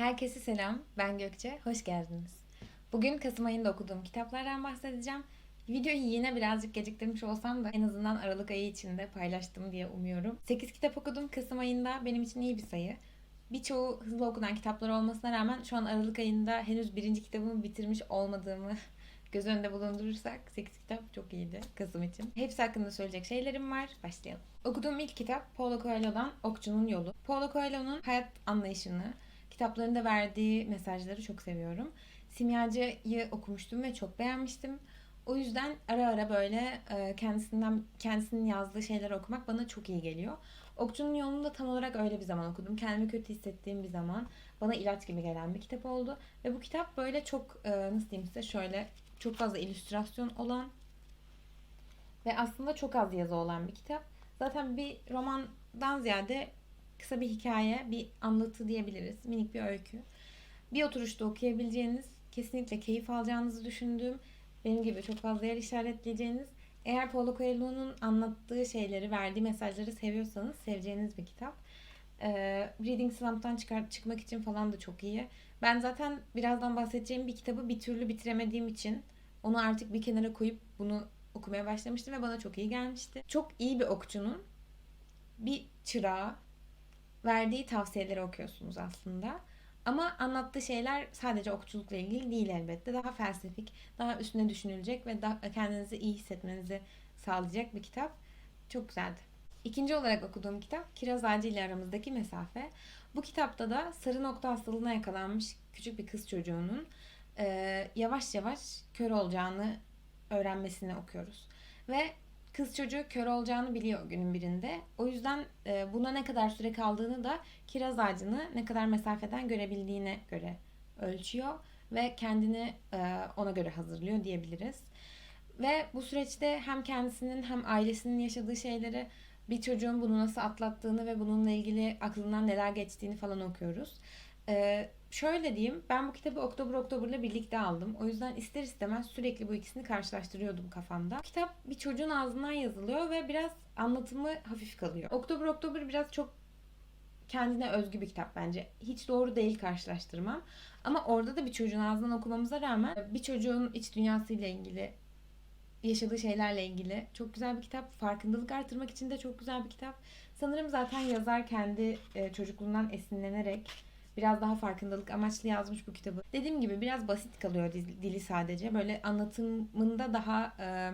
Herkese selam, ben Gökçe, hoş geldiniz. Bugün Kasım ayında okuduğum kitaplardan bahsedeceğim. Videoyu yine birazcık geciktirmiş olsam da en azından Aralık ayı içinde paylaştım diye umuyorum. 8 kitap okudum Kasım ayında, benim için iyi bir sayı. Birçoğu hızlı okunan kitaplar olmasına rağmen şu an Aralık ayında henüz birinci kitabımı bitirmiş olmadığımı göz önünde bulundurursak 8 kitap çok iyiydi Kasım için. Hepsi hakkında söyleyecek şeylerim var. Başlayalım. Okuduğum ilk kitap Paulo Coelho'dan Okçunun Yolu. Paulo Coelho'nun hayat anlayışını, kitaplarında verdiği mesajları çok seviyorum. Simyacı'yı okumuştum ve çok beğenmiştim. O yüzden ara ara böyle e, kendisinden kendisinin yazdığı şeyleri okumak bana çok iyi geliyor. Okçunun Yolunu da tam olarak öyle bir zaman okudum. Kendimi kötü hissettiğim bir zaman bana ilaç gibi gelen bir kitap oldu. Ve bu kitap böyle çok e, nasıl diyeyim size şöyle çok fazla illüstrasyon olan ve aslında çok az yazı olan bir kitap. Zaten bir romandan ziyade kısa bir hikaye, bir anlatı diyebiliriz. Minik bir öykü. Bir oturuşta okuyabileceğiniz, kesinlikle keyif alacağınızı düşündüğüm, benim gibi çok fazla yer işaretleyeceğiniz, eğer Paulo Coelho'nun anlattığı şeyleri, verdiği mesajları seviyorsanız seveceğiniz bir kitap. Ee, Reading Slump'tan çıkar, çıkmak için falan da çok iyi. Ben zaten birazdan bahsedeceğim bir kitabı bir türlü bitiremediğim için onu artık bir kenara koyup bunu okumaya başlamıştım ve bana çok iyi gelmişti. Çok iyi bir okçunun bir çırağı verdiği tavsiyeleri okuyorsunuz aslında. Ama anlattığı şeyler sadece okçulukla ilgili değil elbette. Daha felsefik, daha üstüne düşünülecek ve daha kendinizi iyi hissetmenizi sağlayacak bir kitap. Çok güzeldi. İkinci olarak okuduğum kitap Kiraz Ağacı ile aramızdaki mesafe. Bu kitapta da sarı nokta hastalığına yakalanmış küçük bir kız çocuğunun e, yavaş yavaş kör olacağını öğrenmesini okuyoruz. Ve kız çocuğu kör olacağını biliyor günün birinde. O yüzden e, buna ne kadar süre kaldığını da kiraz ağacını ne kadar mesafeden görebildiğine göre ölçüyor ve kendini e, ona göre hazırlıyor diyebiliriz. Ve bu süreçte hem kendisinin hem ailesinin yaşadığı şeyleri bir çocuğun bunu nasıl atlattığını ve bununla ilgili aklından neler geçtiğini falan okuyoruz. Ee, şöyle diyeyim, ben bu kitabı Oktober Oktober'la birlikte aldım. O yüzden ister istemez sürekli bu ikisini karşılaştırıyordum kafamda. Kitap bir çocuğun ağzından yazılıyor ve biraz anlatımı hafif kalıyor. Oktober Oktober biraz çok kendine özgü bir kitap bence. Hiç doğru değil karşılaştırmam. Ama orada da bir çocuğun ağzından okumamıza rağmen bir çocuğun iç dünyasıyla ilgili yaşadığı şeylerle ilgili çok güzel bir kitap. Farkındalık artırmak için de çok güzel bir kitap. Sanırım zaten yazar kendi çocukluğundan esinlenerek biraz daha farkındalık amaçlı yazmış bu kitabı. Dediğim gibi biraz basit kalıyor dili sadece. Böyle anlatımında daha e,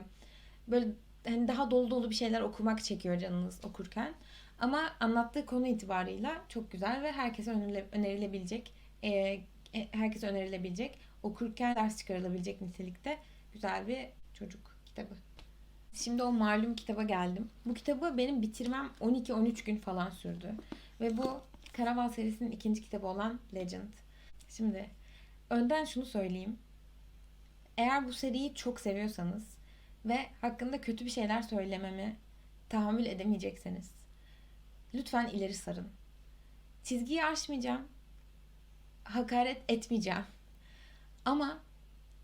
böyle hani daha dolu dolu bir şeyler okumak çekiyor canınız okurken. Ama anlattığı konu itibarıyla çok güzel ve herkese önerilebilecek, e, herkese önerilebilecek, okurken ders çıkarılabilecek nitelikte güzel bir çocuk kitabı. Şimdi o malum kitaba geldim. Bu kitabı benim bitirmem 12-13 gün falan sürdü. Ve bu Karaval serisinin ikinci kitabı olan Legend. Şimdi önden şunu söyleyeyim. Eğer bu seriyi çok seviyorsanız ve hakkında kötü bir şeyler söylememi tahammül edemeyecekseniz lütfen ileri sarın. Çizgiyi aşmayacağım. Hakaret etmeyeceğim. Ama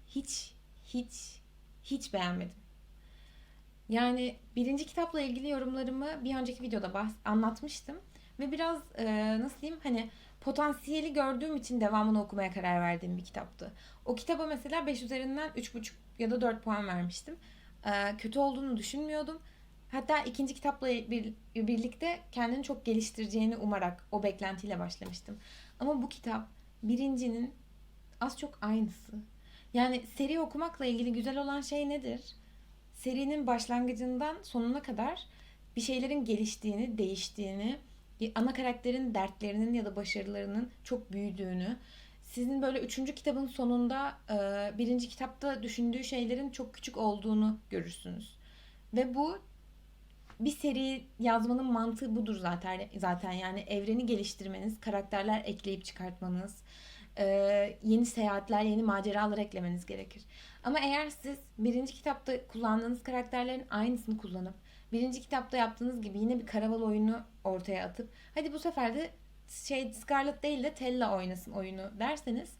hiç hiç hiç beğenmedim. Yani birinci kitapla ilgili yorumlarımı bir önceki videoda bahs- anlatmıştım. Ve biraz e, nasıl diyeyim hani potansiyeli gördüğüm için devamını okumaya karar verdiğim bir kitaptı. O kitaba mesela 5 üzerinden 3,5 ya da 4 puan vermiştim. E, kötü olduğunu düşünmüyordum. Hatta ikinci kitapla bir, birlikte kendini çok geliştireceğini umarak o beklentiyle başlamıştım. Ama bu kitap birincinin az çok aynısı. Yani seri okumakla ilgili güzel olan şey nedir? Serinin başlangıcından sonuna kadar bir şeylerin geliştiğini, değiştiğini, ana karakterin dertlerinin ya da başarılarının çok büyüdüğünü, sizin böyle üçüncü kitabın sonunda birinci kitapta düşündüğü şeylerin çok küçük olduğunu görürsünüz. Ve bu bir seri yazmanın mantığı budur zaten zaten yani evreni geliştirmeniz, karakterler ekleyip çıkartmanız, yeni seyahatler, yeni maceralar eklemeniz gerekir. Ama eğer siz birinci kitapta kullandığınız karakterlerin aynısını kullanıp birinci kitapta yaptığınız gibi yine bir karaval oyunu ortaya atıp hadi bu sefer de şey Scarlet değil de Tella oynasın oyunu derseniz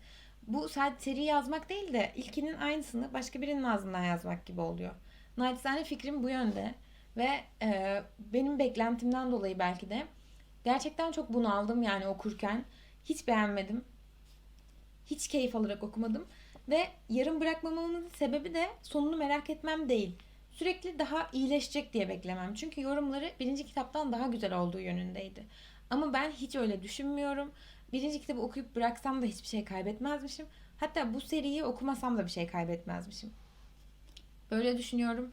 bu sadece seri yazmak değil de ilkinin aynısını başka birinin ağzından yazmak gibi oluyor. Naçizane fikrim bu yönde ve e, benim beklentimden dolayı belki de gerçekten çok bunaldım yani okurken. Hiç beğenmedim. hiç keyif alarak okumadım. Ve yarım bırakmamamın sebebi de sonunu merak etmem değil. Sürekli daha iyileşecek diye beklemem. Çünkü yorumları birinci kitaptan daha güzel olduğu yönündeydi. Ama ben hiç öyle düşünmüyorum. Birinci kitabı okuyup bıraksam da hiçbir şey kaybetmezmişim. Hatta bu seriyi okumasam da bir şey kaybetmezmişim. Böyle düşünüyorum.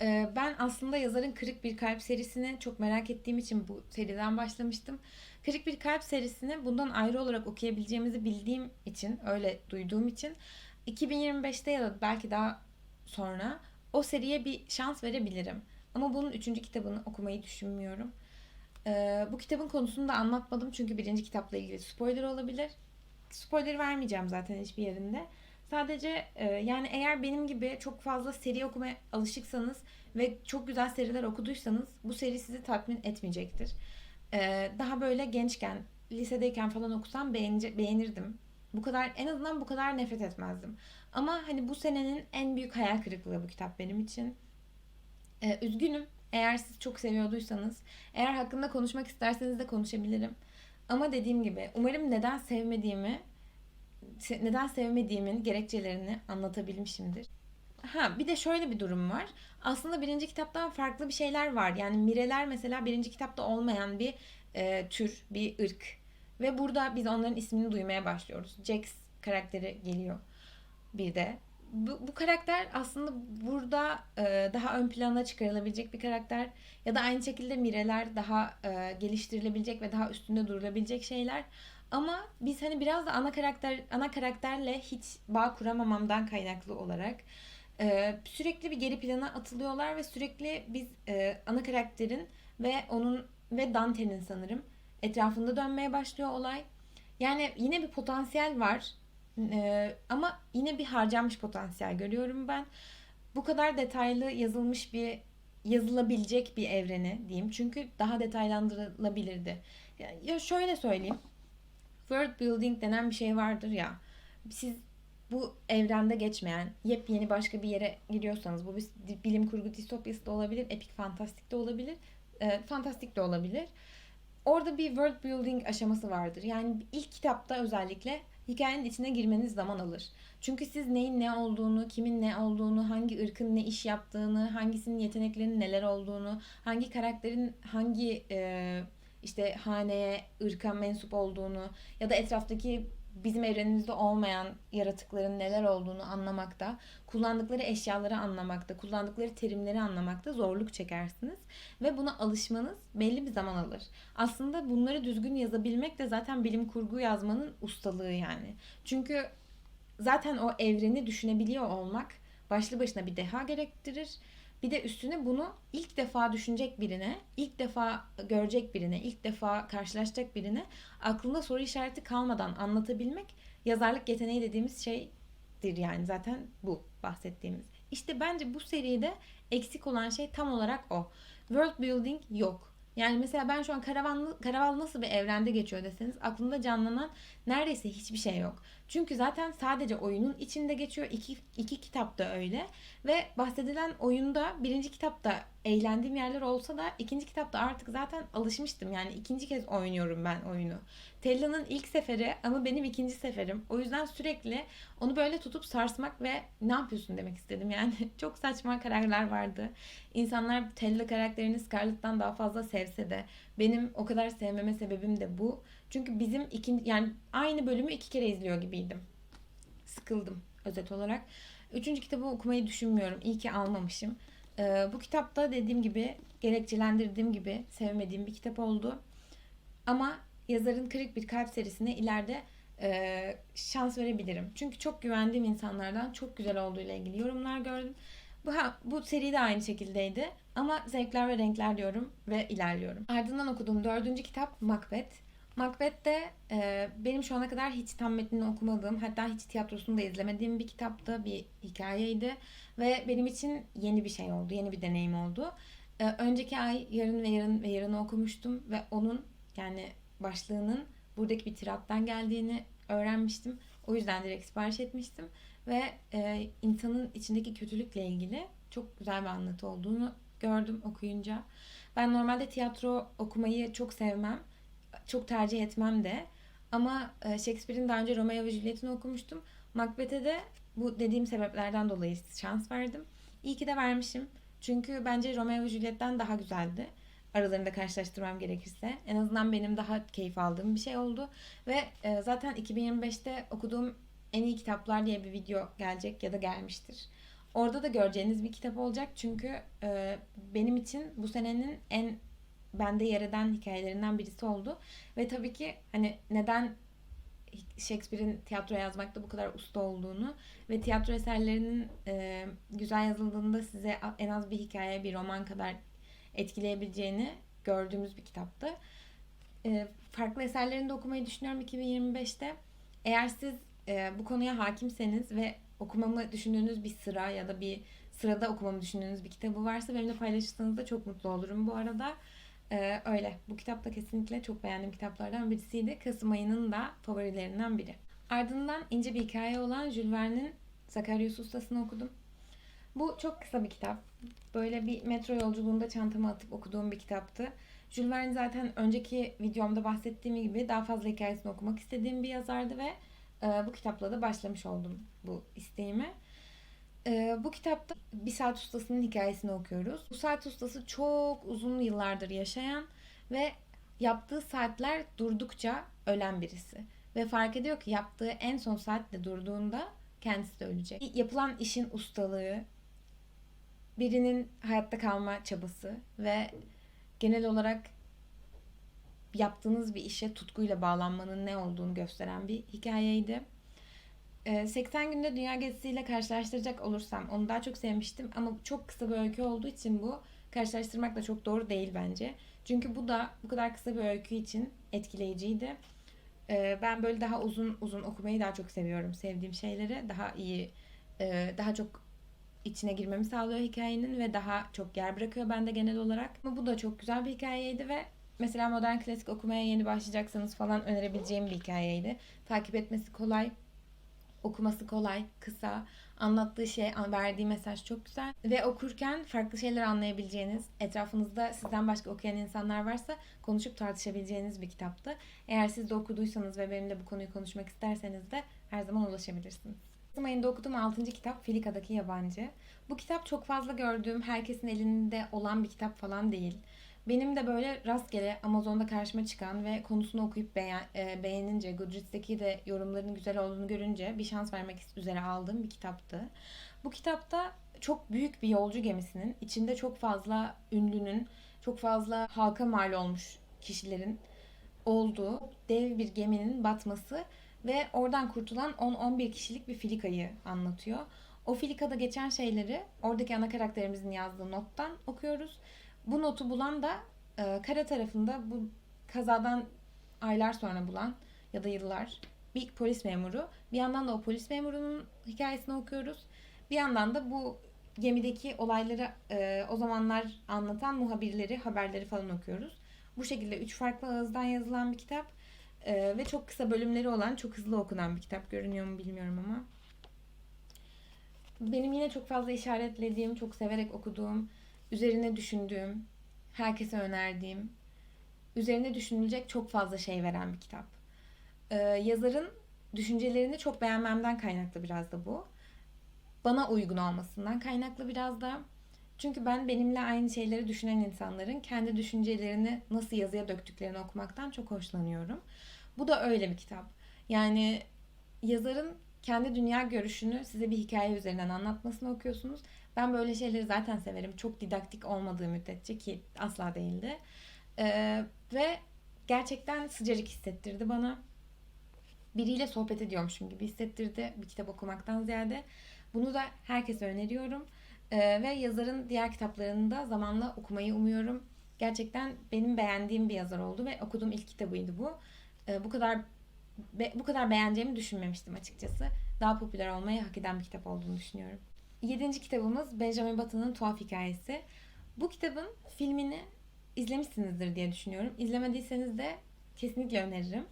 Ee, Ben aslında yazarın Kırık Bir Kalp serisini çok merak ettiğim için bu seriden başlamıştım. Kırık Bir Kalp serisini bundan ayrı olarak okuyabileceğimizi bildiğim için, öyle duyduğum için 2025'te ya da belki daha sonra o seriye bir şans verebilirim. Ama bunun üçüncü kitabını okumayı düşünmüyorum. Ee, bu kitabın konusunu da anlatmadım çünkü birinci kitapla ilgili spoiler olabilir. Spoiler vermeyeceğim zaten hiçbir yerinde. Sadece e, yani eğer benim gibi çok fazla seri okumaya alışıksanız ve çok güzel seriler okuduysanız bu seri sizi tatmin etmeyecektir. Ee, daha böyle gençken, lisedeyken falan okusam beğenice, beğenirdim. Bu kadar en azından bu kadar nefret etmezdim. Ama hani bu senenin en büyük hayal kırıklığı bu kitap benim için. Ee, üzgünüm. Eğer siz çok seviyorduysanız, eğer hakkında konuşmak isterseniz de konuşabilirim. Ama dediğim gibi umarım neden sevmediğimi, se- neden sevmediğimin gerekçelerini anlatabilmişimdir. Ha bir de şöyle bir durum var. Aslında birinci kitaptan farklı bir şeyler var. Yani Mireler mesela birinci kitapta olmayan bir e, tür, bir ırk. Ve burada biz onların ismini duymaya başlıyoruz. Jax karakteri geliyor bir de. Bu, bu karakter aslında burada e, daha ön plana çıkarılabilecek bir karakter. Ya da aynı şekilde Mireler daha e, geliştirilebilecek ve daha üstünde durulabilecek şeyler. Ama biz hani biraz da ana karakter ana karakterle hiç bağ kuramamamdan kaynaklı olarak ee, sürekli bir geri plana atılıyorlar ve sürekli biz e, ana karakterin ve onun ve Dante'nin sanırım etrafında dönmeye başlıyor olay. Yani yine bir potansiyel var Ee, ama yine bir harcanmış potansiyel görüyorum ben. Bu kadar detaylı yazılmış bir yazılabilecek bir evreni diyeyim. Çünkü daha detaylandırılabilirdi. Ya, şöyle söyleyeyim. World building denen bir şey vardır ya. Siz bu evrende geçmeyen yepyeni başka bir yere giriyorsanız bu bir bilim kurgu distopyası da olabilir, epik fantastik de olabilir, e, fantastik de olabilir. Orada bir world building aşaması vardır. Yani ilk kitapta özellikle hikayenin içine girmeniz zaman alır. Çünkü siz neyin ne olduğunu, kimin ne olduğunu, hangi ırkın ne iş yaptığını, hangisinin yeteneklerinin neler olduğunu, hangi karakterin hangi e, işte haneye, ırka mensup olduğunu ya da etraftaki bizim evrenimizde olmayan yaratıkların neler olduğunu anlamakta, kullandıkları eşyaları anlamakta, kullandıkları terimleri anlamakta zorluk çekersiniz ve buna alışmanız belli bir zaman alır. Aslında bunları düzgün yazabilmek de zaten bilim kurgu yazmanın ustalığı yani. Çünkü zaten o evreni düşünebiliyor olmak başlı başına bir deha gerektirir. Bir de üstüne bunu ilk defa düşünecek birine, ilk defa görecek birine, ilk defa karşılaşacak birine aklında soru işareti kalmadan anlatabilmek yazarlık yeteneği dediğimiz şeydir yani zaten bu bahsettiğimiz. İşte bence bu seride eksik olan şey tam olarak o. World building yok. Yani mesela ben şu an karavanlı, karavan nasıl bir evrende geçiyor deseniz aklımda canlanan neredeyse hiçbir şey yok. Çünkü zaten sadece oyunun içinde geçiyor. İki, iki kitap da öyle. Ve bahsedilen oyunda birinci kitapta eğlendiğim yerler olsa da ikinci kitapta artık zaten alışmıştım. Yani ikinci kez oynuyorum ben oyunu. Tella'nın ilk seferi ama benim ikinci seferim. O yüzden sürekli onu böyle tutup sarsmak ve ne yapıyorsun demek istedim. Yani çok saçma kararlar vardı. İnsanlar Tella karakterini Scarlett'tan daha fazla sevse de benim o kadar sevmeme sebebim de bu. Çünkü bizim ikinci yani aynı bölümü iki kere izliyor gibiydim. Sıkıldım özet olarak. Üçüncü kitabı okumayı düşünmüyorum. İyi ki almamışım. Ee, bu kitapta dediğim gibi gerekçelendirdiğim gibi sevmediğim bir kitap oldu. Ama yazarın Kırık Bir Kalp serisine ileride e, şans verebilirim. Çünkü çok güvendiğim insanlardan çok güzel olduğu ile ilgili yorumlar gördüm. Bu, ha, bu seri de aynı şekildeydi. Ama zevkler ve renkler diyorum ve ilerliyorum. Ardından okuduğum dördüncü kitap Macbeth. Macbeth de e, benim şu ana kadar hiç tam metnini okumadığım, hatta hiç tiyatrosunu da izlemediğim bir kitaptı, bir hikayeydi. Ve benim için yeni bir şey oldu, yeni bir deneyim oldu. E, önceki ay Yarın ve Yarın ve Yarın'ı okumuştum ve onun yani başlığının buradaki bir tirattan geldiğini öğrenmiştim. O yüzden direkt sipariş etmiştim. Ve e, insanın içindeki kötülükle ilgili çok güzel bir anlatı olduğunu gördüm okuyunca. Ben normalde tiyatro okumayı çok sevmem. Çok tercih etmem de. Ama e, Shakespeare'in daha önce Romeo ve Juliet'ini okumuştum. Macbeth'e de bu dediğim sebeplerden dolayı şans verdim. İyi ki de vermişim. Çünkü bence Romeo ve Juliet'ten daha güzeldi. Aralarında karşılaştırmam gerekirse. En azından benim daha keyif aldığım bir şey oldu. Ve e, zaten 2025'te okuduğum en iyi kitaplar diye bir video gelecek ya da gelmiştir. Orada da göreceğiniz bir kitap olacak. Çünkü e, benim için bu senenin en bende yer eden hikayelerinden birisi oldu. Ve tabii ki hani neden Shakespeare'in tiyatro yazmakta bu kadar usta olduğunu ve tiyatro eserlerinin e, güzel yazıldığında size en az bir hikaye, bir roman kadar etkileyebileceğini gördüğümüz bir kitaptı. E, farklı eserlerini de okumayı düşünüyorum 2025'te. Eğer siz e, bu konuya hakimseniz ve okumamı düşündüğünüz bir sıra ya da bir sırada okumamı düşündüğünüz bir kitabı varsa benimle paylaşırsanız da çok mutlu olurum bu arada. Ee, öyle. Bu kitap da kesinlikle çok beğendiğim kitaplardan birisiydi. Kasım ayının da favorilerinden biri. Ardından ince bir hikaye olan Jules Verne'in Sakaryos Ustası'nı okudum. Bu çok kısa bir kitap. Böyle bir metro yolculuğunda çantama atıp okuduğum bir kitaptı. Jules Verne zaten önceki videomda bahsettiğim gibi daha fazla hikayesini okumak istediğim bir yazardı ve e, bu kitapla da başlamış oldum bu isteğime. E, bu kitapta bir saat ustasının hikayesini okuyoruz. Bu saat ustası çok uzun yıllardır yaşayan ve yaptığı saatler durdukça ölen birisi. Ve fark ediyor ki yaptığı en son saatte durduğunda kendisi de ölecek. Yapılan işin ustalığı, birinin hayatta kalma çabası ve genel olarak yaptığınız bir işe tutkuyla bağlanmanın ne olduğunu gösteren bir hikayeydi. 80 ee, günde dünya gezisiyle karşılaştıracak olursam onu daha çok sevmiştim ama çok kısa bir öykü olduğu için bu karşılaştırmak da çok doğru değil bence. Çünkü bu da bu kadar kısa bir öykü için etkileyiciydi. Ee, ben böyle daha uzun uzun okumayı daha çok seviyorum. Sevdiğim şeyleri daha iyi, e, daha çok içine girmemi sağlıyor hikayenin ve daha çok yer bırakıyor bende genel olarak. Ama bu da çok güzel bir hikayeydi ve mesela modern klasik okumaya yeni başlayacaksanız falan önerebileceğim bir hikayeydi. Takip etmesi kolay, okuması kolay, kısa, anlattığı şey, verdiği mesaj çok güzel ve okurken farklı şeyler anlayabileceğiniz, etrafınızda sizden başka okuyan insanlar varsa konuşup tartışabileceğiniz bir kitaptı. Eğer siz de okuduysanız ve benimle bu konuyu konuşmak isterseniz de her zaman ulaşabilirsiniz. Kasım ayında okuduğum 6. kitap Filika'daki Yabancı. Bu kitap çok fazla gördüğüm, herkesin elinde olan bir kitap falan değil. Benim de böyle rastgele Amazon'da karşıma çıkan ve konusunu okuyup e, beğenince, Goodreads'teki de yorumlarının güzel olduğunu görünce bir şans vermek üzere aldığım bir kitaptı. Bu kitapta çok büyük bir yolcu gemisinin içinde çok fazla ünlünün, çok fazla halka mal olmuş kişilerin olduğu dev bir geminin batması ve oradan kurtulan 10-11 kişilik bir filikayı anlatıyor. O filikada geçen şeyleri oradaki ana karakterimizin yazdığı nottan okuyoruz bu notu bulan da e, kara tarafında bu kazadan aylar sonra bulan ya da yıllar bir polis memuru. Bir yandan da o polis memurunun hikayesini okuyoruz. Bir yandan da bu gemideki olayları e, o zamanlar anlatan muhabirleri, haberleri falan okuyoruz. Bu şekilde üç farklı ağızdan yazılan bir kitap e, ve çok kısa bölümleri olan, çok hızlı okunan bir kitap. Görünüyor mu bilmiyorum ama. Benim yine çok fazla işaretlediğim, çok severek okuduğum, üzerine düşündüğüm, herkese önerdiğim, üzerine düşünülecek çok fazla şey veren bir kitap. Ee, yazarın düşüncelerini çok beğenmemden kaynaklı biraz da bu. Bana uygun olmasından kaynaklı biraz da. Çünkü ben benimle aynı şeyleri düşünen insanların kendi düşüncelerini nasıl yazıya döktüklerini okumaktan çok hoşlanıyorum. Bu da öyle bir kitap. Yani yazarın kendi dünya görüşünü size bir hikaye üzerinden anlatmasını okuyorsunuz ben böyle şeyleri zaten severim. Çok didaktik olmadığı müddetçe ki asla değildi. Ee, ve gerçekten sıcacık hissettirdi bana. Biriyle sohbet ediyormuşum gibi hissettirdi bir kitap okumaktan ziyade. Bunu da herkese öneriyorum. Ee, ve yazarın diğer kitaplarını da zamanla okumayı umuyorum. Gerçekten benim beğendiğim bir yazar oldu ve okuduğum ilk kitabıydı bu. Ee, bu kadar be, bu kadar beğeneceğimi düşünmemiştim açıkçası. Daha popüler olmayı hak eden bir kitap olduğunu düşünüyorum. Yedinci kitabımız Benjamin Button'ın Tuhaf Hikayesi. Bu kitabın filmini izlemişsinizdir diye düşünüyorum. İzlemediyseniz de kesinlikle öneririm.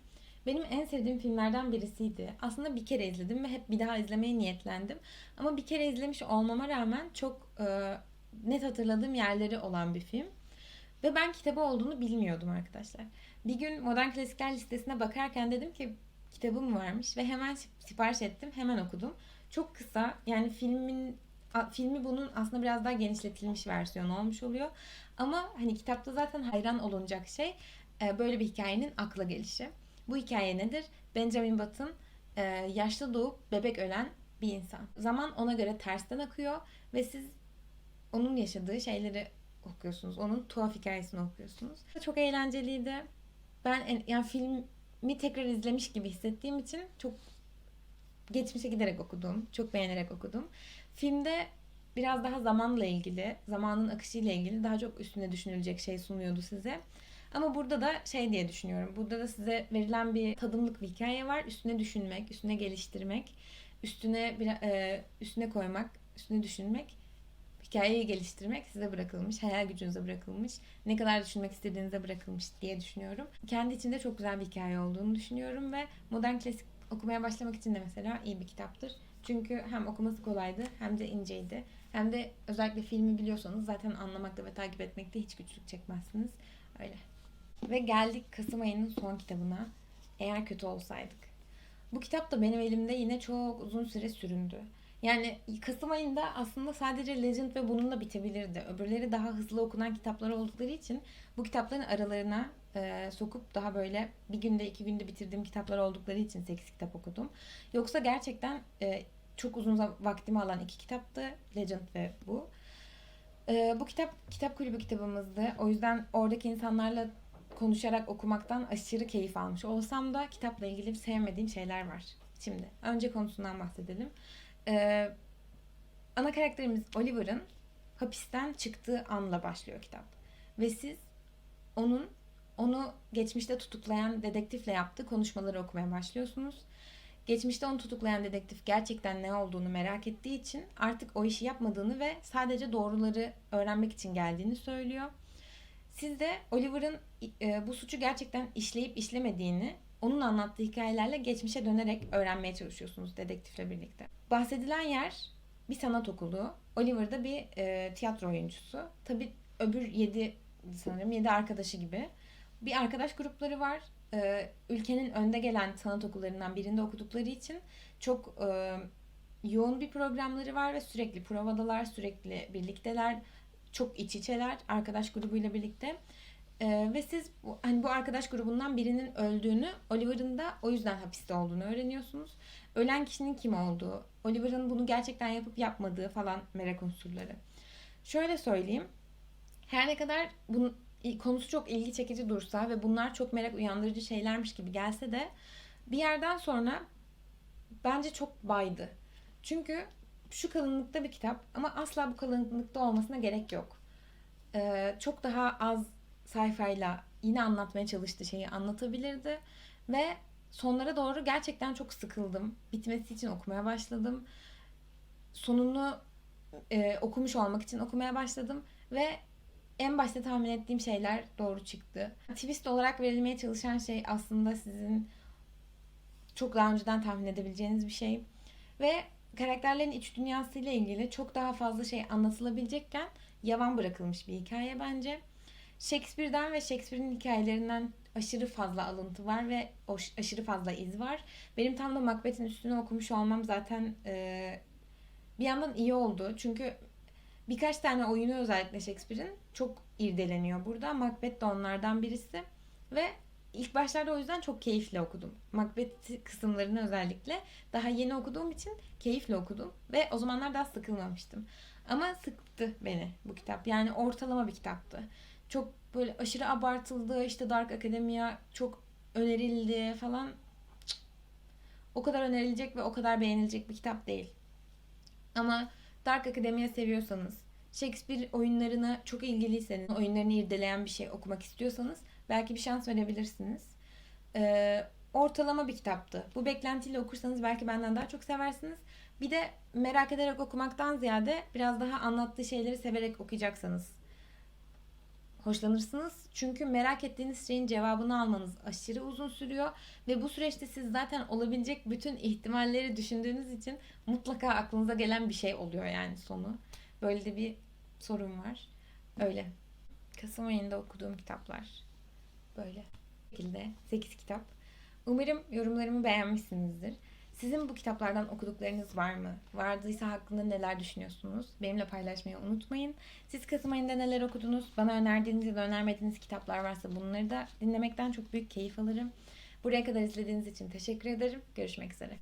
Benim en sevdiğim filmlerden birisiydi. Aslında bir kere izledim ve hep bir daha izlemeye niyetlendim. Ama bir kere izlemiş olmama rağmen çok e, net hatırladığım yerleri olan bir film. Ve ben kitabı olduğunu bilmiyordum arkadaşlar. Bir gün modern klasikler listesine bakarken dedim ki kitabım varmış ve hemen sipariş ettim. Hemen okudum. Çok kısa yani filmin filmi bunun aslında biraz daha genişletilmiş versiyonu olmuş oluyor. Ama hani kitapta zaten hayran olunacak şey e, böyle bir hikayenin akla gelişi. Bu hikaye nedir? Benjamin Button e, yaşlı doğup bebek ölen bir insan. Zaman ona göre tersten akıyor ve siz onun yaşadığı şeyleri okuyorsunuz. Onun tuhaf hikayesini okuyorsunuz. Çok eğlenceliydi. Ben en- yani filmi tekrar izlemiş gibi hissettiğim için çok geçmişe giderek okudum. Çok beğenerek okudum. Filmde biraz daha zamanla ilgili, zamanın akışıyla ilgili daha çok üstüne düşünülecek şey sunuyordu size. Ama burada da şey diye düşünüyorum. Burada da size verilen bir tadımlık bir hikaye var. Üstüne düşünmek, üstüne geliştirmek, üstüne bir, e, üstüne koymak, üstüne düşünmek, hikayeyi geliştirmek size bırakılmış, hayal gücünüze bırakılmış, ne kadar düşünmek istediğinize bırakılmış diye düşünüyorum. Kendi içinde çok güzel bir hikaye olduğunu düşünüyorum ve modern klasik okumaya başlamak için de mesela iyi bir kitaptır. Çünkü hem okuması kolaydı hem de inceydi. Hem de özellikle filmi biliyorsanız zaten anlamakta ve takip etmekte hiç güçlük çekmezsiniz. Öyle. Ve geldik Kasım ayının son kitabına. Eğer kötü olsaydık. Bu kitap da benim elimde yine çok uzun süre süründü. Yani Kasım ayında aslında sadece Legend ve bununla bitebilirdi. Öbürleri daha hızlı okunan kitaplar oldukları için bu kitapların aralarına e, sokup daha böyle bir günde iki günde bitirdiğim kitaplar oldukları için 8 kitap okudum. Yoksa gerçekten e, çok uzun vaktimi alan iki kitaptı. Legend ve bu. E, bu kitap kitap kulübü kitabımızdı. O yüzden oradaki insanlarla konuşarak okumaktan aşırı keyif almış olsam da kitapla ilgili sevmediğim şeyler var. Şimdi önce konusundan bahsedelim. Ee, ana karakterimiz Oliver'ın hapisten çıktığı anla başlıyor kitap. Ve siz onun onu geçmişte tutuklayan dedektifle yaptığı konuşmaları okumaya başlıyorsunuz. Geçmişte onu tutuklayan dedektif gerçekten ne olduğunu merak ettiği için artık o işi yapmadığını ve sadece doğruları öğrenmek için geldiğini söylüyor. Siz de Oliver'ın e, bu suçu gerçekten işleyip işlemediğini onun anlattığı hikayelerle geçmişe dönerek öğrenmeye çalışıyorsunuz dedektifle birlikte. Bahsedilen yer bir sanat okulu. Oliver da bir e, tiyatro oyuncusu. Tabii öbür yedi sanırım yedi arkadaşı gibi. Bir arkadaş grupları var. E, ülkenin önde gelen sanat okullarından birinde okudukları için çok e, yoğun bir programları var ve sürekli provadalar, sürekli birlikteler, çok iç içeler arkadaş grubuyla birlikte. Ee, ve siz bu- hani bu arkadaş grubundan birinin öldüğünü, Oliver'ın da o yüzden hapiste olduğunu öğreniyorsunuz. Ölen kişinin kim olduğu, Oliver'ın bunu gerçekten yapıp yapmadığı falan merak unsurları. Şöyle söyleyeyim. Her ne kadar bunun konusu çok ilgi çekici dursa ve bunlar çok merak uyandırıcı şeylermiş gibi gelse de bir yerden sonra bence çok baydı. Çünkü şu kalınlıkta bir kitap ama asla bu kalınlıkta olmasına gerek yok. Ee, çok daha az sayfayla yine anlatmaya çalıştığı şeyi anlatabilirdi ve sonlara doğru gerçekten çok sıkıldım. Bitmesi için okumaya başladım. Sonunu e, okumuş olmak için okumaya başladım ve en başta tahmin ettiğim şeyler doğru çıktı. Twist olarak verilmeye çalışan şey aslında sizin çok daha önceden tahmin edebileceğiniz bir şey. Ve karakterlerin iç dünyasıyla ilgili çok daha fazla şey anlatılabilecekken yavan bırakılmış bir hikaye bence. Shakespeare'den ve Shakespeare'in hikayelerinden aşırı fazla alıntı var ve aşırı fazla iz var. Benim tam da Macbeth'in üstüne okumuş olmam zaten e, bir yandan iyi oldu. Çünkü birkaç tane oyunu özellikle Shakespeare'in çok irdeleniyor burada. Macbeth de onlardan birisi. Ve ilk başlarda o yüzden çok keyifle okudum. Macbeth kısımlarını özellikle daha yeni okuduğum için keyifle okudum. Ve o zamanlar daha sıkılmamıştım. Ama sıktı beni bu kitap. Yani ortalama bir kitaptı. Çok böyle aşırı abartıldı. işte Dark Academia çok önerildi falan. O kadar önerilecek ve o kadar beğenilecek bir kitap değil. Ama Dark Academia seviyorsanız, Shakespeare oyunlarına çok ilgiliyseniz, oyunlarını irdeleyen bir şey okumak istiyorsanız belki bir şans verebilirsiniz. Ee, ortalama bir kitaptı. Bu beklentiyle okursanız belki benden daha çok seversiniz. Bir de merak ederek okumaktan ziyade biraz daha anlattığı şeyleri severek okuyacaksanız hoşlanırsınız. Çünkü merak ettiğiniz şeyin cevabını almanız aşırı uzun sürüyor ve bu süreçte siz zaten olabilecek bütün ihtimalleri düşündüğünüz için mutlaka aklınıza gelen bir şey oluyor yani sonu. Böyle de bir sorun var. Öyle. Kasım ayında okuduğum kitaplar. Böyle. Şekilde 8 kitap. Umarım yorumlarımı beğenmişsinizdir. Sizin bu kitaplardan okuduklarınız var mı? Vardıysa hakkında neler düşünüyorsunuz? Benimle paylaşmayı unutmayın. Siz Kasım ayında neler okudunuz? Bana önerdiğiniz ya da önermediğiniz kitaplar varsa bunları da dinlemekten çok büyük keyif alırım. Buraya kadar izlediğiniz için teşekkür ederim. Görüşmek üzere.